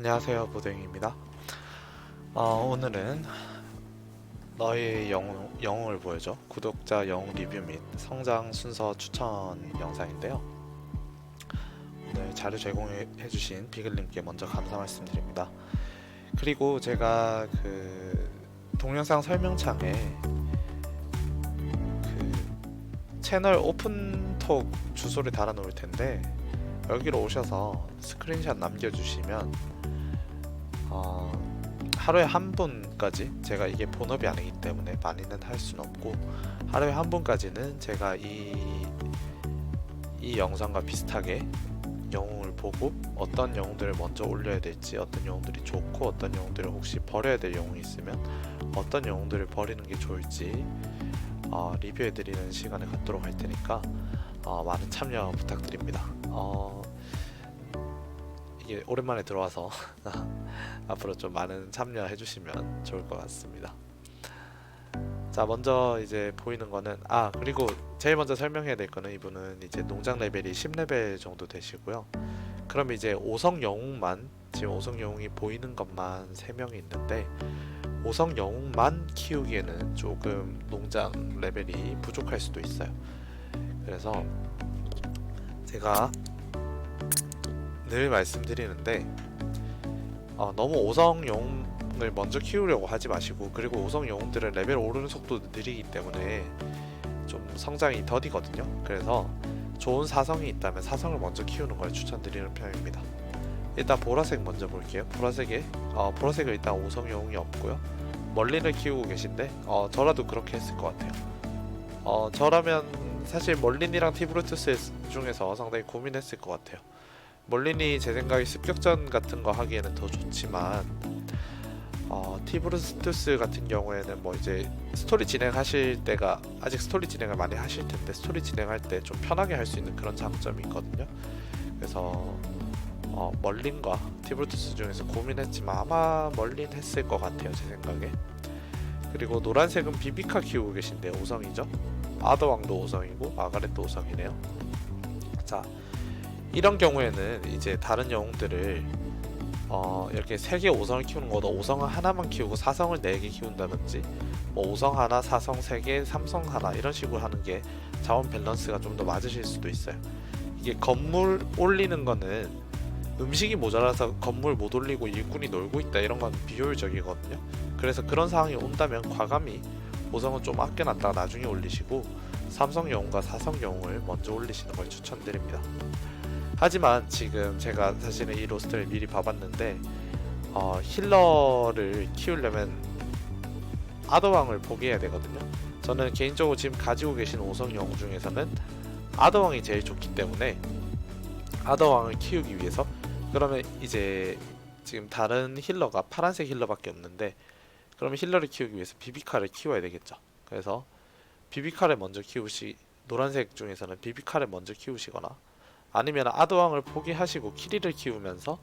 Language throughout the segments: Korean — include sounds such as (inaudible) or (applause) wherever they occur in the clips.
안녕하세요 보댕입니다. 어, 오늘은 너의 영웅, 영웅을 보여줘. 구독자 영웅 리뷰 및 성장 순서 추천 영상인데요. 오늘 자료 제공해주신 비글님께 먼저 감사 말씀드립니다. 그리고 제가 그 동영상 설명창에 그 채널 오픈톡 주소를 달아 놓을 텐데 여기로 오셔서 스크린샷 남겨주시면 어, 하루에 한 분까지 제가 이게 본업이 아니기 때문에 많이는 할 수는 없고 하루에 한 분까지는 제가 이, 이 영상과 비슷하게 영웅을 보고 어떤 영웅들을 먼저 올려야 될지 어떤 영웅들이 좋고 어떤 영웅들을 혹시 버려야 될 영웅이 있으면 어떤 영웅들을 버리는 게 좋을지 어, 리뷰해드리는 시간을 갖도록 할 테니까 어, 많은 참여 부탁드립니다. 어, 이게 오랜만에 들어와서 (laughs) 앞으로 좀 많은 참여해 주시면 좋을 것 같습니다. 자 먼저 이제 보이는 거는 아 그리고 제일 먼저 설명해야 될 거는 이분은 이제 농장 레벨이 10레벨 정도 되시고요. 그럼 이제 5성 영웅만 지금 5성 영웅이 보이는 것만 3명이 있는데 5성 영웅만 키우기에는 조금 농장 레벨이 부족할 수도 있어요. 그래서 제가 늘 말씀드리는데 어, 너무 5성 영웅을 먼저 키우려고 하지 마시고 그리고 5성 영웅들은 레벨 오르는 속도도 느리기 때문에 좀 성장이 더디거든요. 그래서 좋은 사성이 있다면 사성을 먼저 키우는 걸 추천드리는 편입니다. 일단 보라색 먼저 볼게요. 보라색에 어, 보라색은 일단 5성 영웅이 없고요. 멀린을 키우고 계신데 어, 저라도 그렇게 했을 것 같아요. 어, 저라면 사실 멀린이랑 티브루투스 중에서 상당히 고민했을 것 같아요. 멀린이 제 생각에 습격전 같은 거 하기에는 더 좋지만 어, 티브루투스 같은 경우에는 뭐 이제 스토리 진행하실 때가 아직 스토리 진행을 많이 하실 텐데 스토리 진행할 때 좀 편하게 할 수 있는 그런 장점이 있거든요. 그래서 어, 멀린과 티브루투스 중에서 고민했지만 아마 멀린 했을 것 같아요 제 생각에. 그리고 노란색은 비비카 키우고 계신데 5성이죠. 아더왕도 5성이고 마가렛도 5성이네요. 자 이런 경우에는 이제 다른 영웅들을 어, 이렇게 3개 5성을 키우는 것보다 5성을 하나만 키우고 4성을 4개 키운다든지 뭐 5성 하나, 4성 3개, 3성 하나 이런 식으로 하는 게 자원 밸런스가 좀 더 맞으실 수도 있어요. 이게 건물 올리는 거는 음식이 모자라서 건물 못 올리고 일꾼이 놀고 있다 이런 건 비효율적이거든요. 그래서 그런 상황이 온다면 과감히 5성은 좀 아껴놨다가 나중에 올리시고 삼성 영웅과 사성 영웅을 먼저 올리시는 걸 추천드립니다. 하지만 지금 제가 사실은 이 로스터를 미리 봐봤는데 어, 힐러를 키우려면 아더왕을 포기해야 되거든요. 저는 개인적으로 지금 가지고 계신 5성 영웅 중에서는 아더왕이 제일 좋기 때문에 아더왕을 키우기 위해서 그러면 이제 지금 다른 힐러가 파란색 힐러밖에 없는데 그러면 힐러를 키우기 위해서 비비카를 키워야 되겠죠. 그래서 비비카를 먼저 키우시 노란색 중에서는 비비카를 먼저 키우시거나 아니면 아드왕을 포기하시고 키리를 키우면서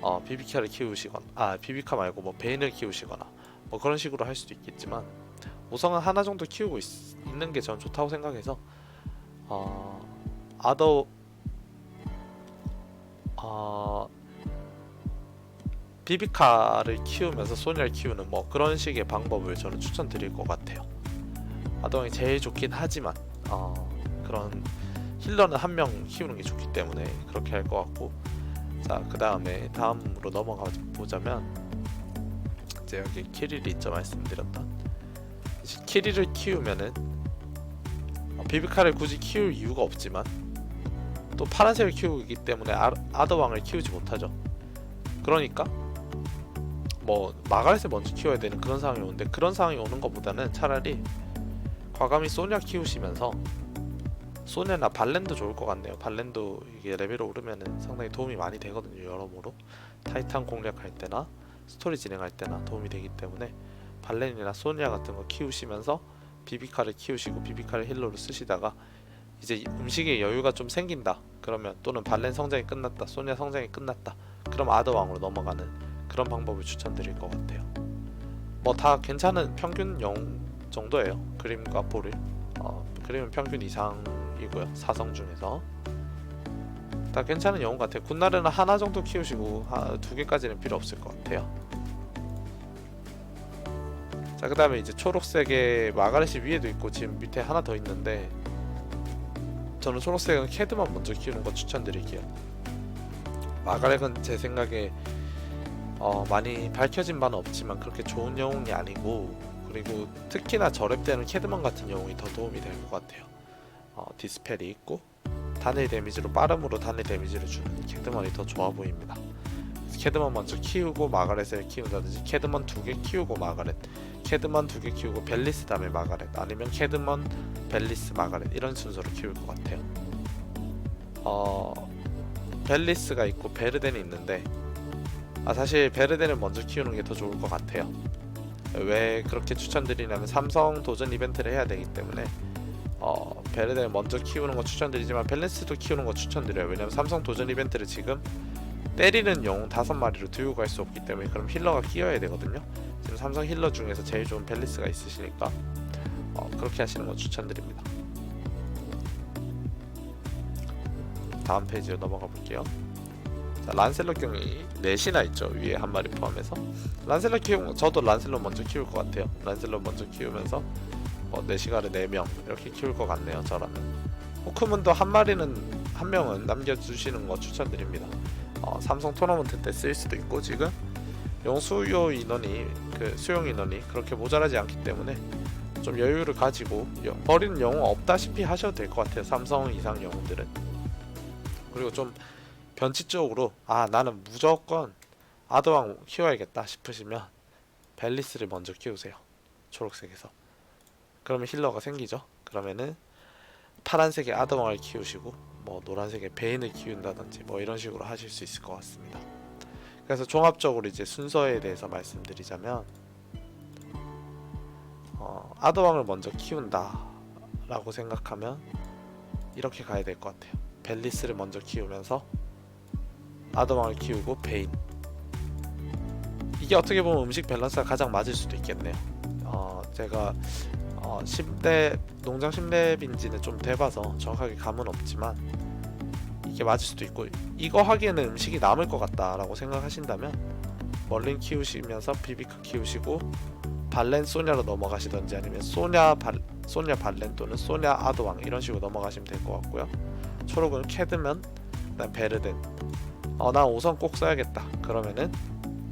어, 비비카를 키우시거나 아 비비카 말고 뭐 베인을 키우시거나 뭐 그런 식으로 할 수도 있겠지만 우성은 하나 정도 키우고 있, 있는 게 저는 좋다고 생각해서 어, 아더 어, 비비카를 키우면서 소니를 키우는 뭐 그런 식의 방법을 저는 추천드릴 것 같아요. 아더왕이 제일 좋긴 하지만 어, 그런 힐러는 한 명 키우는 게 좋기 때문에 그렇게 할 것 같고 자 그 다음에 다음으로 넘어가 보자면 이제 여기 키릴이 있죠 말씀드렸던 키릴을 키우면은 어, 비비카를 굳이 키울 이유가 없지만 또 파란색을 키우기 때문에 아, 아더왕을 키우지 못하죠 그러니까 뭐 마가렛을 먼저 키워야 되는 그런 상황이 오는데 그런 상황이 오는 것보다는 차라리 과감히 소냐 키우시면서 소네나 발렌도 좋을 것 같네요. 발렌도 이게 레벨 오르면은 상당히 도움이 많이 되거든요. 여러모로 타이탄 공략할 때나 스토리 진행할 때나 도움이 되기 때문에 발렌이나 소니아 같은 거 키우시면서 비비카를 키우시고 비비카를 힐러로 쓰시다가 이제 음식에 여유가 좀 생긴다. 그러면 또는 발렌 성장이 끝났다. 소니아 성장이 끝났다. 그럼 아더 왕으로 넘어가는 그런 방법을 추천드릴 것 같아요. 뭐 다 괜찮은 평균 0 정도예요. 그림과 볼을. 어, 그림은 평균 이상이고요. 사성 중에서. 다 괜찮은 영웅 같아요. 군나르는 하나 정도 키우시고 하, 두 개까지는 필요 없을 것 같아요. 자 그 다음에 이제 초록색의 마가렛이 위에도 있고 지금 밑에 하나 더 있는데 저는 초록색은 캐드만 먼저 키우는 거 추천드릴게요. 마가렛은 제 생각에 어, 많이 밝혀진 바는 없지만 그렇게 좋은 영웅이 아니고 그리고 특히나 저랩 때는 캐드만 같은 영웅이 더 도움이 될 것 같아요. 어, 디스펠이 있고 단일 데미지로 빠름으로 단일 데미지를 주는 캐드먼이 더 좋아 보입니다. 캐드먼 먼저 키우고 마가렛을 키운다든지 캐드먼 두 개 키우고 마가렛 캐드먼 두 개 키우고 벨리스 다음에 마가렛 아니면 캐드먼 벨리스 마가렛 이런 순서로 키울 것 같아요. 어 벨리스가 있고 베르덴이 있는데 아 사실 베르덴을 먼저 키우는 게 더 좋을 것 같아요. 왜 그렇게 추천드리냐면 삼성 도전 이벤트를 해야 되기 때문에 어, 베르덴을 먼저 키우는 거 추천드리지만 밸런스도 키우는 거 추천드려요. 왜냐면 삼성 도전 이벤트를 지금 때리는 영웅 다섯 마리로 들고 갈 수 없기 때문에 그럼 힐러가 끼어야 되거든요. 지금 삼성 힐러 중에서 제일 좋은 밸리스가 있으시니까 어, 그렇게 하시는 거 추천드립니다. 다음 페이지로 넘어가 볼게요. 자, 란셀럿 경이 넷이나 있죠. 위에 한 마리 포함해서 란셀럿 키우 저도 란셀럿 먼저 키울 것 같아요. 란셀럿 먼저 키우면서 어, 4시간에 4명 이렇게 키울 것 같네요 저라면 호크문도 한 마리는 한 명은 남겨주시는 거 추천드립니다 어, 삼성 토너먼트 때 쓸 수도 있고 지금 영 수요 인원이 그 수용 인원이 그렇게 모자라지 않기 때문에 좀 여유를 가지고 여- 버리는 영웅 없다시피 하셔도 될 것 같아요 삼성 이상 영웅들은 그리고 좀 변칙적으로 아 나는 무조건 아드왕 키워야겠다 싶으시면 벨리스를 먼저 키우세요 초록색에서 그러면 힐러가 생기죠. 그러면은 파란색의 아드왕을 키우시고 뭐 노란색의 베인을 키운다든지 뭐 이런 식으로 하실 수 있을 것 같습니다. 그래서 종합적으로 이제 순서에 대해서 말씀드리자면 어, 아드왕을 먼저 키운다라고 생각하면 이렇게 가야 될 것 같아요. 벨리스를 먼저 키우면서 아드왕을 키우고 베인 이게 어떻게 보면 음식 밸런스가 가장 맞을 수도 있겠네요. 어, 제가 어, 10대 농장 10렙인지는 좀 돼봐서 정확하게 감은 없지만 이게 맞을 수도 있고 이거 하기에는 음식이 남을 것 같다라고 생각하신다면 멀린 키우시면서 비비크 키우시고 발렌 소냐로 넘어가시던지 아니면 소냐 발 소냐 발렌 또는 소냐 아도왕 이런 식으로 넘어가시면 될 것 같고요. 초록은 캐드면 그다음 베르덴. 어나 5선 꼭 써야겠다. 그러면은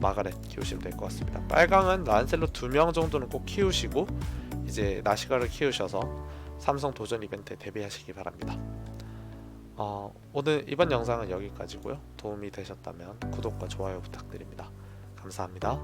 마가렛 키우시면 될 것 같습니다 빨강은 란셀로 2명 정도는 꼭 키우시고 이제 나시가를 키우셔서 삼성 도전 이벤트에 대비하시기 바랍니다. 어, 오늘 이번 영상은 여기까지고요. 도움이 되셨다면 구독과 좋아요 부탁드립니다. 감사합니다.